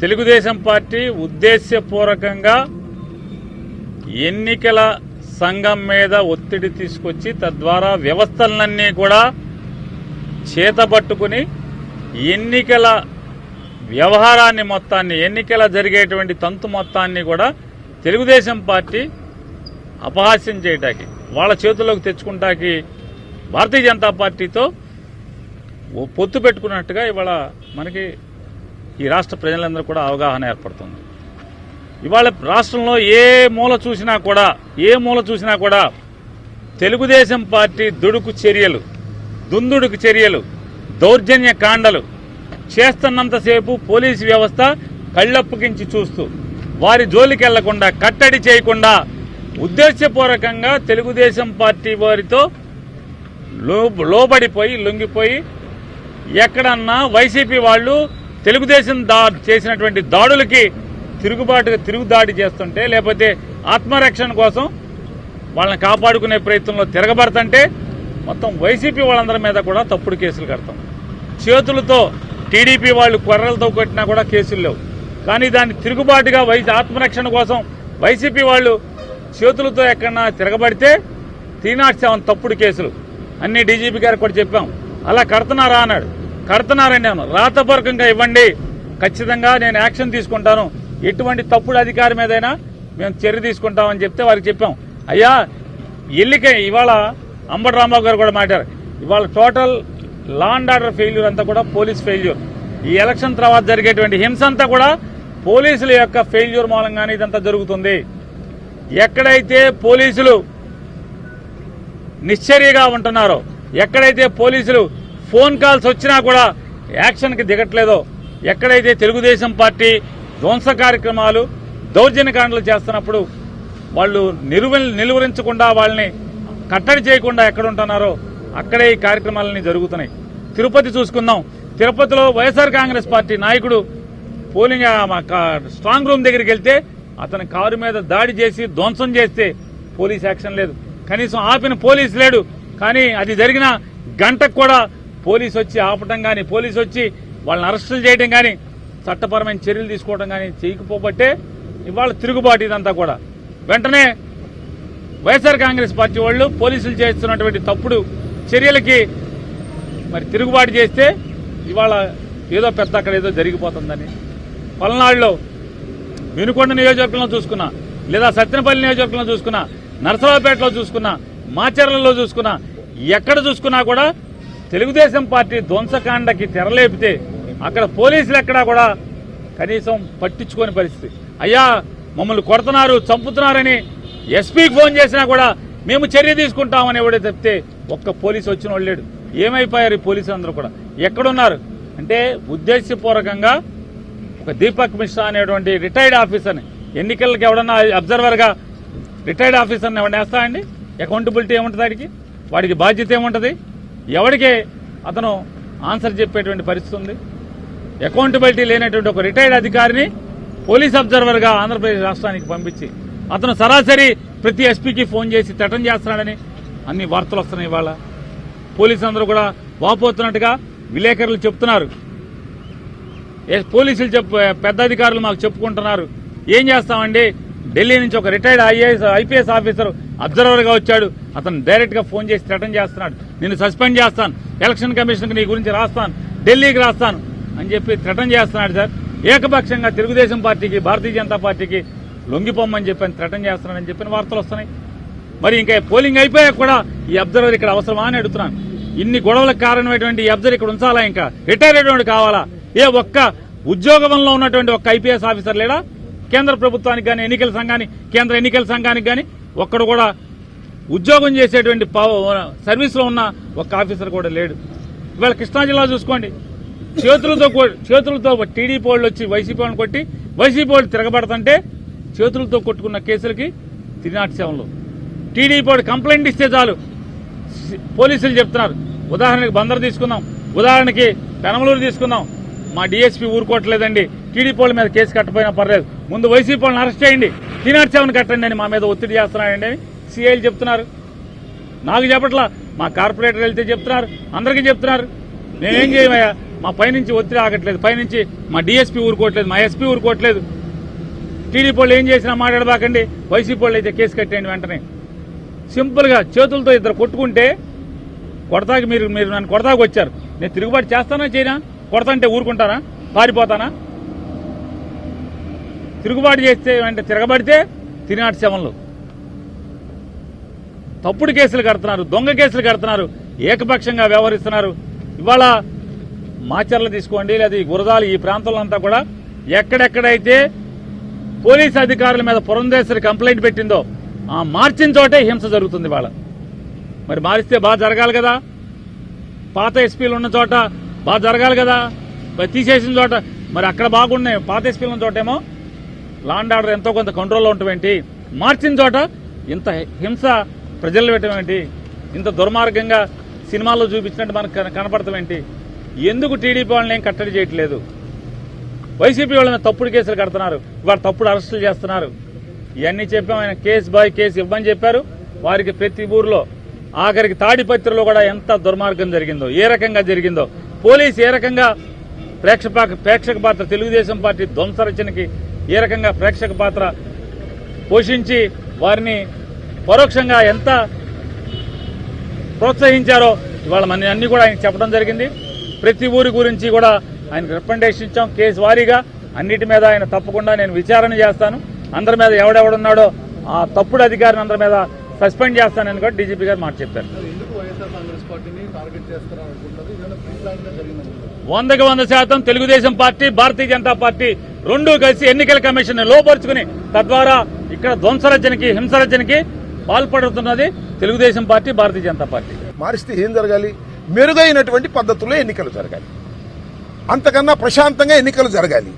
Telugu Desam party ఉద్దేశ్యపూర్వకంగా ఎన్నికల సంఘం మీద ఒత్తిడి తీసుకొచ్చి తద్వారా వ్యవస్థలన్నీ కూడా చేతపట్టుకుని ఎన్నికల వ్యవహారాన్ని మొత్తాన్ని ఎన్నికల జరిగేటువంటి తంతు మొత్తాన్ని కూడా తెలుగుదేశం పార్టీ అపహాస్యం చేయటానికి వాళ్ళ చేతుల్లోకి తెచ్చుకుంటాకి భారతీయ జనతా పార్టీతో పొత్తు పెట్టుకున్నట్టుగా ఇవాళ మనకి ఈ రాష్ట్ర ప్రజలందరూ కూడా అవగాహన ఏర్పడుతుంది. ఇవాళ రాష్ట్రంలో ఏ మూల చూసినా కూడా ఏ మూల చూసినా కూడా తెలుగుదేశం పార్టీ దుడుకు చర్యలు దుందుడుకు చర్యలు దౌర్జన్య కాండలు చేస్తున్నంతసేపు పోలీసు వ్యవస్థ కళ్ళప్పగించి చూస్తూ వారి జోలికి వెళ్ళకుండా కట్టడి చేయకుండా ఉద్దేశపూర్వకంగా తెలుగుదేశం పార్టీ వారితో లోబడిపోయి లొంగిపోయి ఎక్కడన్నా వైసీపీ వాళ్ళు తెలుగుదేశం దా చేసినటువంటి దాడులకి తిరుగుబాటుగా తిరుగుదాడి చేస్తుంటే లేకపోతే ఆత్మరక్షణ కోసం వాళ్ళని కాపాడుకునే ప్రయత్నంలో తిరగబడుతుంటే మొత్తం వైసీపీ వాళ్ళందరి మీద కూడా తప్పుడు కేసులు కడతాం. చేతులతో టీడీపీ వాళ్ళు కొర్రలతో కొట్టినా కూడా కేసులు లేవు. కానీ దాన్ని తిరుగుబాటుగా వై ఆత్మరక్షణ కోసం వైసీపీ వాళ్ళు చేతులతో ఎక్కడన్నా తిరగబడితే త్రీ నాట్ సెవెన్ తప్పుడు కేసులు. అన్ని డీజీపీ గారికి కూడా చెప్పాం. అలా కడుతున్నారా అన్నాడు. కడుతున్నారండి నేను రాతపూర్వకంగా ఇవ్వండి. ఖచ్చితంగా నేను యాక్షన్ తీసుకుంటాను. ఎటువంటి తప్పుడు అధికారి మీదైనా మేము చర్య తీసుకుంటామని చెప్తే వారికి చెప్పాం. అయ్యా ఎల్లిక ఇవాళ అంబటి రాంబాబు గారు కూడా మాట్లాడారు. ఇవాళ total law and order failure అంతా కూడా పోలీస్ ఫెయిల్యూర్ ఈ ఎలక్షన్ తర్వాత జరిగేటువంటి హింస అంతా కూడా పోలీసుల యొక్క ఫెయిల్యూర్ మూలంగానే ఇదంతా జరుగుతుంది. ఎక్కడైతే పోలీసులు నిశ్చర్యగా ఉంటున్నారో ఎక్కడైతే పోలీసులు ఫోన్ కాల్స్ వచ్చినా కూడా యాక్షన్కి దిగట్లేదో. ఎక్కడైతే తెలుగుదేశం పార్టీ ధ్వంస కార్యక్రమాలు దౌర్జన్యకాండలు చేస్తున్నప్పుడు వాళ్ళు నిలువ నిలువరించకుండా వాళ్ళని కట్టడి చేయకుండా ఎక్కడ ఉంటున్నారో అక్కడే ఈ కార్యక్రమాలన్నీ జరుగుతున్నాయి. తిరుపతి చూసుకుందాం. తిరుపతిలో వైఎస్ఆర్ కాంగ్రెస్ పార్టీ నాయకుడు పోలింగ్ కా- స్ట్రాంగ్ రూమ్ దగ్గరికి వెళ్తే అతని కారు మీద దాడి చేసి ధ్వంసం చేస్తే పోలీస్ యాక్షన్ లేదు. కనీసం ఆపిన పోలీస్ లేడు. కానీ అది జరిగిన గంటకు కూడా పోలీస్ వచ్చి ఆపటం కానీ పోలీస్ వచ్చి వాళ్ళని అరెస్టులు చేయడం కానీ చట్టపరమైన చర్యలు తీసుకోవడం కానీ చేయకపోబట్టే ఇవాళ తిరుగుబాటు ఇదంతా కూడా. వెంటనే వైఎస్ఆర్ కాంగ్రెస్ పార్టీ వాళ్ళు పోలీసులు చేస్తున్నటువంటి తప్పుడు చర్యలకి మరి తిరుగుబాటు చేస్తే ఇవాళ ఏదో పెద్ద అక్కడ ఏదో జరిగిపోతుందని. పల్నాడులో వినుకొండ నియోజకవర్గంలో చూసుకున్నా లేదా సత్యనపల్లి నియోజకవర్గంలో చూసుకున్నా నర్సరావుపేటలో చూసుకున్నా మాచర్లలో చూసుకున్నా ఎక్కడ చూసుకున్నా కూడా తెలుగుదేశం పార్టీ ధ్వంసకాండకి తెరలేపితే అక్కడ పోలీసులు ఎక్కడా కూడా కనీసం పట్టించుకోని పరిస్థితి. అయ్యా మమ్మల్ని కొడుతున్నారు చంపుతున్నారని ఎస్పీకి ఫోన్ చేసినా కూడా మేము చర్య తీసుకుంటామని ఎవడే చెప్తే ఒక్క పోలీసు వచ్చిన వాళ్ళు లేడు. ఏమైపోయారు ఈ పోలీసులు అందరూ కూడా? ఎక్కడున్నారు? అంటే ఉద్దేశపూర్వకంగా ఒక దీపక్ మిశ్రా అనేటువంటి రిటైర్డ్ ఆఫీసర్ని ఎన్నికలకి ఎవడన్నా అబ్జర్వర్గా రిటైర్డ్ ఆఫీసర్ని ఎవరిని వేస్తాడండి అకౌంటబిలిటీ ఏముంటుంది వాడికి? వాడికి బాధ్యత ఏముంటుంది? ఎవరికి అతను ఆన్సర్ చెప్పేటువంటి పరిస్థితి ఉంది? అకౌంటబిలిటీ లేనటువంటి ఒక రిటైర్డ్ అధికారిని పోలీస్ అబ్జర్వర్గా ఆంధ్రప్రదేశ్ రాష్ట్రానికి పంపించి అతను సరాసరి ప్రతి ఎస్పీకి ఫోన్ చేసి తటం చేస్తున్నాడని అన్ని వార్తలు వస్తున్నాయి ఇవాళ. పోలీసులు అందరూ కూడా వాపోతున్నట్టుగా విలేకరులు చెప్తున్నారు. ఏ పోలీసులు చెప్పు పెద్ద అధికారులు మాకు చెప్పుకుంటున్నారు. ఏం చేస్తామండి? ఢిల్లీ నుంచి ఒక రిటైర్డ్ ఐఏఎస్ ఐపీఎస్ ఆఫీసర్ అబ్జర్వర్గా వచ్చాడు. అతను డైరెక్ట్గా ఫోన్ చేసి థ్రెటన్ చేస్తున్నాడు. నేను సస్పెండ్ చేస్తాను. ఎలక్షన్ కమిషన్ నీ గురించి రాస్తాను. ఢిల్లీకి రాస్తాను అని చెప్పి థ్రెటన్ చేస్తున్నాడు సార్. ఏకపక్షంగా తెలుగుదేశం పార్టీకి భారతీయ జనతా పార్టీకి లొంగిపోమని చెప్పని థ్రెటన్ చేస్తున్నాడని చెప్పిన వార్తలు వస్తున్నాయి. మరి ఇంకా పోలింగ్ అయిపోయాక కూడా ఈ అబ్జర్వర్ ఇక్కడ అవసరమా అని అడుగుతున్నాను. ఇన్ని గొడవలకు కారణమైనటువంటి ఈ అబ్జర్వర్ ఇక్కడ ఉంచాలా ఇంకా? రిటైర్ అయినటువంటి కావాలా? ఏ ఒక్క ఉద్యోగంలో ఉన్నటువంటి ఒక్క ఐపీఎస్ ఆఫీసర్ లేడా? కేంద్ర ప్రభుత్వానికి కానీ ఎన్నికల సంఘానికి కేంద్ర ఎన్నికల సంఘానికి కానీ ఒక్కడు కూడా ఉద్యోగం చేసేటువంటి సర్వీస్లో ఉన్న ఒక ఆఫీసర్ కూడా లేడు. ఇవాళ కృష్ణా జిల్లా చూసుకోండి. చేతులతో చేతులతో టీడీపీ వాళ్ళు వచ్చి వైసీపీ వాళ్ళని కొట్టి వైసీపీ వాళ్ళు తిరగబడతంటే చేతులతో కొట్టుకున్న కేసులకి తిరినాటి సేవలు సెవెన్లో టీడీపీ వాడు కంప్లైంట్ ఇస్తే చాలు. పోలీసులు చెప్తున్నారు. ఉదాహరణకి బందర్ తీసుకుందాం. ఉదాహరణకి పెనమలూరు తీసుకుందాం. మా డిఎస్పీ ఊరుకోవట్లేదండి. టీడీపీ వాళ్ళ మీద కేసు కట్టపోయినా పర్లేదు. ముందు వైసీపీ వాళ్ళని అరెస్ట్ చేయండి. త్రీ సెవెన్ కట్టండి అని మా మీద ఒత్తిడి చేస్తున్నాడండి అని సిఐలు చెప్తున్నారు. నాకు చెప్పట్లా. మా కార్పొరేటర్ వెళ్తే చెప్తున్నారు. అందరికీ చెప్తున్నారు. నేనేం చేయమయ్యా? మా పైనుంచి ఒత్తిడి ఆగట్లేదు. పైనుంచి మా డిఎస్పీ ఊరుకోవట్లేదు. మా ఎస్పీ ఊరుకోవట్లేదు. టీడీపీ వాళ్ళు ఏం చేసినా మాట్లాడబాకండి. వైసీపీ వాళ్ళు అయితే కేసు కట్టేయండి వెంటనే. సింపుల్గా చేతులతో ఇద్దరు కొట్టుకుంటే కొడతాకి మీరు మీరు నన్ను కొడతాకి వచ్చారు నేను తిరుగుబాటు చేస్తానా చేయనా? కొడతంటే ఊరుకుంటానా? పారిపోతానా? తిరుగుబాటు చేస్తే అంటే తిరగబడితే తిరినాటి శవంలో. తప్పుడు కేసులు కడుతున్నారు దొంగ కేసులు కడుతున్నారు ఏకపక్షంగా వ్యవహరిస్తున్నారు. ఇవాళ మాచర్లు తీసుకోండి లేదా ఈ గురదాలు ఈ ప్రాంతంలో అంతా కూడా ఎక్కడెక్కడైతే పోలీస్ అధికారుల మీద పురంధేశ్వరి కంప్లైంట్ పెట్టిందో ఆ మార్చిన చోటే హింస జరుగుతుంది ఇవాళ. మరి మారిస్తే బాగా జరగాలి కదా. పాత ఎస్పీలు ఉన్న చోట బాగా జరగాలి కదా. మరి తీసేసిన చోట మరి అక్కడ బాగున్నాయి పాత ఎస్పీలు చోటేమో లాండ్ ఆర్డర్ ఎంతో కొంత కంట్రోల్లో ఉండటమేంటి మార్చిన చోట ఇంత హింస ప్రజలు పెట్టమేంటి? ఇంత దుర్మార్గంగా సినిమాల్లో చూపించినట్టు మనకు కనపడతామేంటి? ఎందుకు టీడీపీ వాళ్ళని ఏం కట్టడి చేయట్లేదు? వైసీపీ వాళ్ళని తప్పుడు కేసులు కడుతున్నారు. వారు తప్పుడు అరెస్టులు చేస్తున్నారు. ఇవన్నీ చెప్పాం ఆయన కేసు బాయ్ కేసు ఇవ్వమని చెప్పారు. వారికి ప్రతి ఊర్లో ఆఖరికి తాడిపత్రిలో కూడా ఎంత దుర్మార్గం జరిగిందో ఏ రకంగా జరిగిందో పోలీస్ ఏ రకంగా ప్రేక్షక ప్రేక్షక పాత్ర తెలుగుదేశం పార్టీ ధ్వంసరచనకి ఏ రకంగా ప్రేక్షక పాత్ర పోషించి వారిని పరోక్షంగా ఎంత ప్రోత్సహించారో ఇవాళ మన అన్ని కూడా ఆయన చెప్పడం జరిగింది. ప్రతి ఊరి గురించి కూడా ఆయనకు రికమెండేషన్ ఇచ్చాం కేసు వారీగా. అన్నిటి మీద ఆయన తప్పకుండా నేను విచారణ చేస్తాను. అందరి మీద ఎవడెవడున్నాడో ఆ తప్పుడు అధికారిని అందరి మీద సస్పెండ్ చేస్తానని కూడా డీజీపీ గారు మాట చెప్పారు. మరి ఎందుకు వైఎస్ఆర్ కాంగ్రెస్ పార్టీని టార్గెట్ చేస్తారని అనుకుంటారు ఏదైనా ప్రీ ప్లాన్గా జరిగిందనుకుంటారు వందకి వంద శాతం తెలుగుదేశం పార్టీ భారతీయ జనతా పార్టీ రెండూ కలిసి ఎన్నికల కమిషన్ లోపరుచుకుని తద్వారా ఇక్కడ ధ్వంసరచనకి హింసరచనకి పాల్పడుతున్నది తెలుగుదేశం పార్టీ భారతీయ జనతా పార్టీ. మారిస్తే ఏం జరగాలి? మెరుగైనటువంటి పద్ధతుల్లో ఎన్నికలు జరగాలి. అంతకన్నా ప్రశాంతంగా ఎన్నికలు జరగాలి.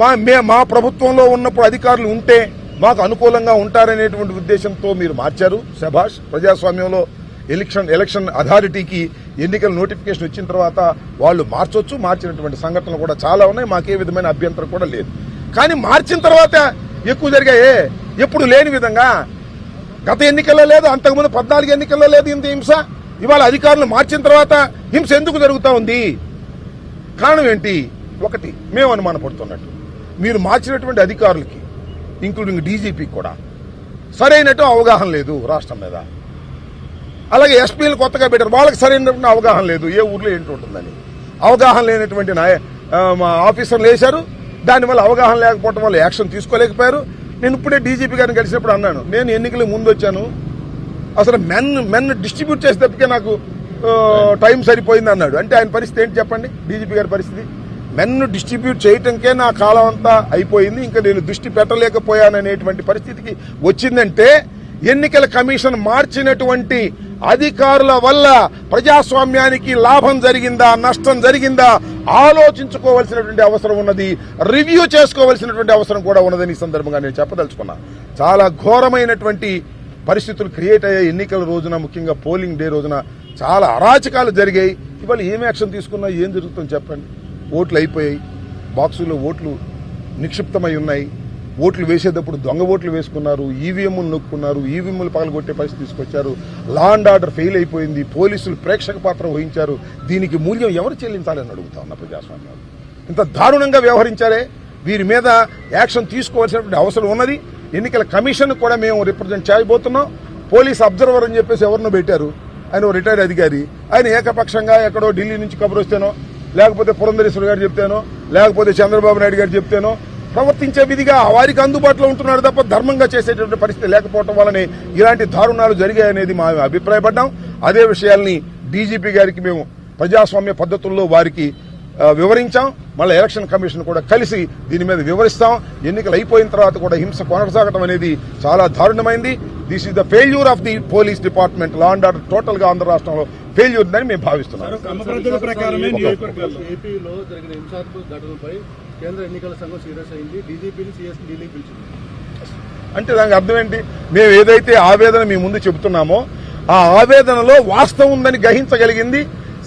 మా మే మా ప్రభుత్వంలో ఉన్నప్పుడు అధికారులు ఉంటే మాకు అనుకూలంగా ఉంటారనేటువంటి ఉద్దేశంతో మీరు మార్చారు. శభాష్ ప్రజాస్వామ్యంలో ఎలక్షన్ ఎలక్షన్ అథారిటీకి ఎన్నికల నోటిఫికేషన్ వచ్చిన తర్వాత వాళ్ళు మార్చొచ్చు. మార్చినటువంటి సంఘటనలు కూడా చాలా ఉన్నాయి. మాకే విధమైన అభ్యంతరం కూడా లేదు. కానీ మార్చిన తర్వాత ఎక్కువ జరిగాయే. ఎప్పుడు లేని విధంగా గత ఎన్నికల్లో లేదు అంతకుముందు పద్నాలుగు ఎన్నికల్లో లేదు ఇంత హింస. ఇవాళ అధికారులు మార్చిన తర్వాత హింస ఎందుకు జరుగుతూ ఉంది? కారణం ఏంటి? ఒకటి మేము అనుమానపడుతున్నట్టు. మీరు మార్చినటువంటి అధికారులకి ఇంక్లూడింగ్ డీజీపీకి కూడా. సరైనట్టు అవగాహన లేదు రాష్ట్రం మీద. అలాగే ఎస్పీలు కొత్తగా పెట్టారు. వాళ్ళకి సరైనటువంటి అవగాహన లేదు. ఏ ఊర్లో ఏంటి ఉంటుందని. అవగాహన లేనటువంటి మా ఆఫీసర్లు వేశారు దానివల్ల అవగాహన లేకపోవడం వల్ల యాక్షన్ తీసుకోలేకపోయారు. నేను ఇప్పుడే డీజీపీ గారిని కలిసినప్పుడు అన్నాను. నేను ఎన్నికలకు ముందు వచ్చాను. అసలు మెన్ మెన్ డిస్ట్రిబ్యూట్ చేసేటప్పటికే నాకు టైం సరిపోయింది అన్నాడు. అంటే ఆయన పరిస్థితి ఏంటి చెప్పండి? డీజీపీ గారి పరిస్థితి? మెన్ను డిస్ట్రిబ్యూట్ చేయటంకే నా కాలం అంతా అయిపోయింది. ఇంకా నేను దృష్టి పెట్టలేకపోయాననేటువంటి పరిస్థితికి వచ్చిందంటే ఎన్నికల కమిషన్ మార్చినటువంటి అధికారుల వల్ల ప్రజాస్వామ్యానికి లాభం జరిగిందా నష్టం జరిగిందా ఆలోచించుకోవలసినటువంటి అవసరం ఉన్నది రివ్యూ చేసుకోవలసినటువంటి అవసరం కూడా ఉన్నదని ఈ సందర్భంగా నేను చెప్పదలుచుకున్నా. చాలా ఘోరమైనటువంటి పరిస్థితులు క్రియేట్ అయ్యాయి ఎన్నికల రోజున ముఖ్యంగా పోలింగ్ డే రోజున. చాలా అరాచకాలు జరిగాయి. ఇవాళ ఏం యాక్షన్ తీసుకున్నా ఏం జరుగుతుందో చెప్పండి. ఓట్లు అయిపోయాయి. బాక్సుల్లో ఓట్లు నిక్షిప్తమై ఉన్నాయి. ఓట్లు వేసేటప్పుడు దొంగ ఓట్లు వేసుకున్నారు ఈవీఎంలు నొక్కున్నారు ఈవీఎంలు పగలగొట్టే పరిస్థితి తీసుకొచ్చారు. లా అండ్ ఆర్డర్ ఫెయిల్ అయిపోయింది. పోలీసులు ప్రేక్షక పాత్ర వహించారు. దీనికి మూల్యం ఎవరు చెల్లించాలని అడుగుతా ఉన్న ప్రజాస్వామ్యం ఇంత దారుణంగా వ్యవహరించారే? వీరి మీద యాక్షన్ తీసుకోవాల్సినటువంటి అవసరం ఉన్నది. ఎన్నికల కమిషన్ కూడా మేము రిప్రజెంట్ చేయబోతున్నాం. పోలీస్ అబ్జర్వర్ అని చెప్పేసి ఎవరినో పెట్టారు. ఆయన ఓ రిటైర్డ్ అధికారి. ఆయన ఏకపక్షంగా ఎక్కడో ఢిల్లీ నుంచి కబురు వస్తేనో లేకపోతే పురంధరేశ్వర గారు చెప్తేనో లేకపోతే చంద్రబాబు నాయుడు గారు చెప్తేనో. ప్రవర్తించే విధిగా వారికి అందుబాటులో ఉంటున్నాడు తప్ప ధర్మంగా చేసేటువంటి పరిస్థితి లేకపోవటం వల్లనే ఇలాంటి దారుణాలు జరిగాయనేది మా అభిప్రాయపడ్డాం. అదే విషయాల్ని డీజీపీ గారికి మేము ప్రజాస్వామ్య పద్ధతుల్లో వారికి వివరించాం. మళ్ళీ ఎలక్షన్ కమిషన్ కూడా కలిసి దీని మీద వివరిస్తాం. ఎన్నికలు అయిపోయిన తర్వాత కూడా హింస కొనసాగటం అనేది చాలా దారుణమైంది. This is the failure of the police department law and order టోటల్గా ఆంధ్ర రాష్ట్రంలో ఫెయిల్యూర్ అని మేము భావిస్తున్నాం. క్రమ పద్ధతుల ప్రకారమే నియోజకవర్గాల్లో ఏపీలో జరిగిన హింసాత్మక ఘటనలపై కేంద్ర ఎన్నికల సంఘం సీరియస్ అయింది. డీజీపీని సీఎస్ ఢిల్లీకి పిలిచింది. అంటే దానికి అర్థం ఏంటి? మేము ఏదైతే ఆవేదన మీ ముందు చెబుతున్నామో ఆ ఆవేదనలో వాస్తవం ఉందని గ్రహించగలిగింది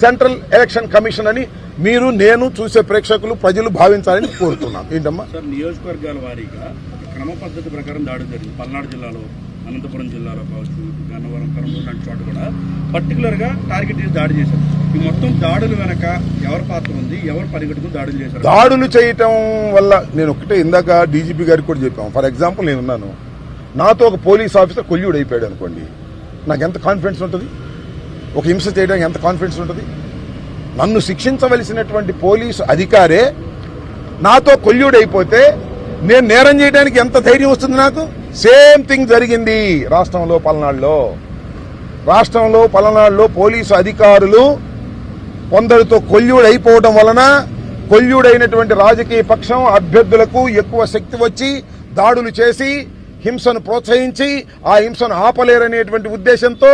సెంట్రల్ ఎలక్షన్ కమిషన్ అని మీరు నేను చూసే ప్రేక్షకులు ప్రజలు భావించాలని కోరుతున్నాం. ఏంటమ్మా? సార్ నియోజకవర్గాల వారీగా క్రమ పద్ధతి ప్రకారం దాడి జరిగింది. పల్నాడు జిల్లాలో అనంతపురం జిల్లాలో కావచ్చు గన్నవరం కర్నూలు లాంటి చోట కూడా పర్టికులర్గా టార్గెట్ చేసి దాడి చేశారు. ఈ మొత్తం దాడులు వెనక ఎవరి పాత్ర ఉంది ఎవరు పరిగెట్టుకుని దాడులు చేశారు? దాడులు చేయటం వల్ల నేను ఒకటే ఇందాక డీజీపీ గారికి కూడా చెప్పాము. ఫర్ ఎగ్జాంపుల్ నేను ఉన్నాను. నాతో ఒక పోలీస్ ఆఫీసర్ కొల్యూడు అయిపోయాడు అనుకోండి. నాకు ఎంత కాన్ఫిడెన్స్ ఉంటుంది? ఒక హింస చేయడానికి ఎంత కాన్ఫిడెన్స్ ఉంటుంది? నన్ను శిక్షించవలసినటువంటి పోలీసు అధికారే నాతో కొల్లుడు అయిపోతే నేను నేరం చేయడానికి ఎంత ధైర్యం వస్తుంది నాకు? సేమ్ థింగ్ జరిగింది రాష్ట్రంలో పల్నాడులో. రాష్ట్రంలో పలనాడులో పోలీసు అధికారులు కొందరితో కొల్యుడు అయిపోవడం వలన కొల్యూడైనటువంటి రాజకీయ పక్షం అభ్యర్థులకు ఎక్కువ శక్తి వచ్చి దాడులు చేసి హింసను ప్రోత్సహించి ఆ హింసను ఆపలేరనేటువంటి ఉద్దేశంతో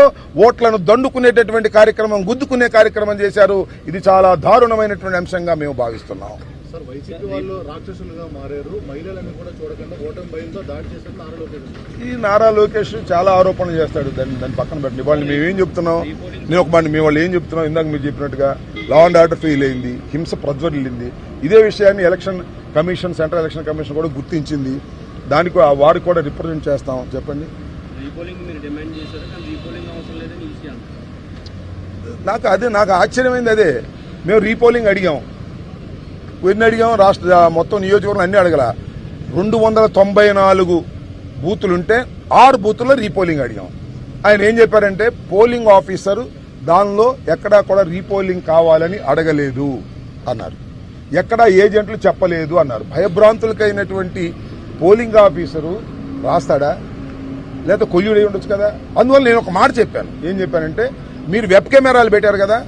ఓట్లను దండుకునేటటువంటి కార్యక్రమం గుద్దుకునే కార్యక్రమం చేశారు. ఇది చాలా దారుణమైనటువంటి అంశంగా మేము భావిస్తున్నాం. సార్ వైసీపీ వాళ్ళు రాక్షసులుగా మారారు. మహిళలను కూడా చూడకుండా ఓటమి భయంతో దాడి చేశారు నారా లోకేష్ ఈ నారా లోకేష్ చాలా ఆరోపణలు చేస్తాడు. దాన్ని దాన్ని పక్కన పెట్టండి. వాళ్ళు మేము ఏం చెప్తున్నాం? నేను ఒక మాట మేము వాళ్ళు ఏం చెప్తున్నాం ఇందాక మీరు చెప్పినట్టుగా లా అండ్ ఆర్డర్ ఫెయిల్ అయింది. హింస ప్రజ్వరిల్లింది ఇదే విషయాన్ని election commission central election commission కూడా గుర్తించింది. దానికి ఆ వారికి కూడా రిప్రజెంట్ చేస్తాం. చెప్పండి. రీపోలింగ్ మీరు డిమాండ్ చేశారు? కానీ రీపోలింగ్ అవసరం లేదని ఈసీ అంటారు నాకు అదే నాకు ఆశ్చర్యమైంది అదే. మేము రీపోలింగ్ అడిగాం. ఎన్ని అడిగాం? రాష్ట్ర మొత్తం నియోజకవర్గం అన్ని అడగల. రెండు వందల తొంభై నాలుగు బూతులుంటే ఆరు బూతుల్లో రీపోలింగ్ అడిగాం. ఆయన ఏం చెప్పారంటే పోలింగ్ ఆఫీసర్ దానిలో ఎక్కడా కూడా రీపోలింగ్ కావాలని అడగలేదు అన్నారు. ఎక్కడా ఏజెంట్లు చెప్పలేదు అన్నారు. భయభ్రాంతులకైనటువంటి పోలింగ్ ఆఫీసరు రాస్తాడా? లేదా కొయ్యుడై ఉండొచ్చు కదా? అందువల్ల నేను ఒక మాట చెప్పాను. ఏం చెప్పానంటే మీరు వెబ్ కెమెరాలు పెట్టారు కదా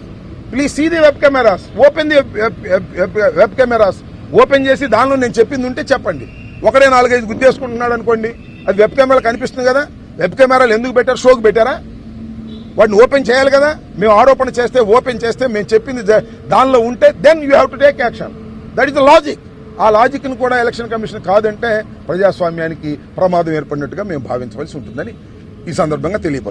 please see the web cameras open the web cameras open చేసి దానిలో నేను చెప్పింది ఉంటే చెప్పండి. ఒకడే నాలుగైదు గుద్దేసుకుంటున్నాడు అనుకోండి. అది వెబ్ కెమెరా కనిపిస్తుంది కదా? వెబ్ కెమెరాలు ఎందుకు పెట్టారు? షోకి పెట్టారా? వాటిని ఓపెన్ చేయాలి కదా? మేము ఆరోపణ చేస్తే ఓపెన్ చేస్తే మేము చెప్పింది దానిలో ఉంటే then you have to take action that is the logic ఆ లాజిక్ను కూడా ఎలక్షన్ కమిషన్ కాదంటే ప్రజాస్వామ్యానికి ప్రమాదం ఏర్పడినట్టుగా మేము భావించవలసి ఉంటుందని ఈ సందర్భంగా తెలియపరు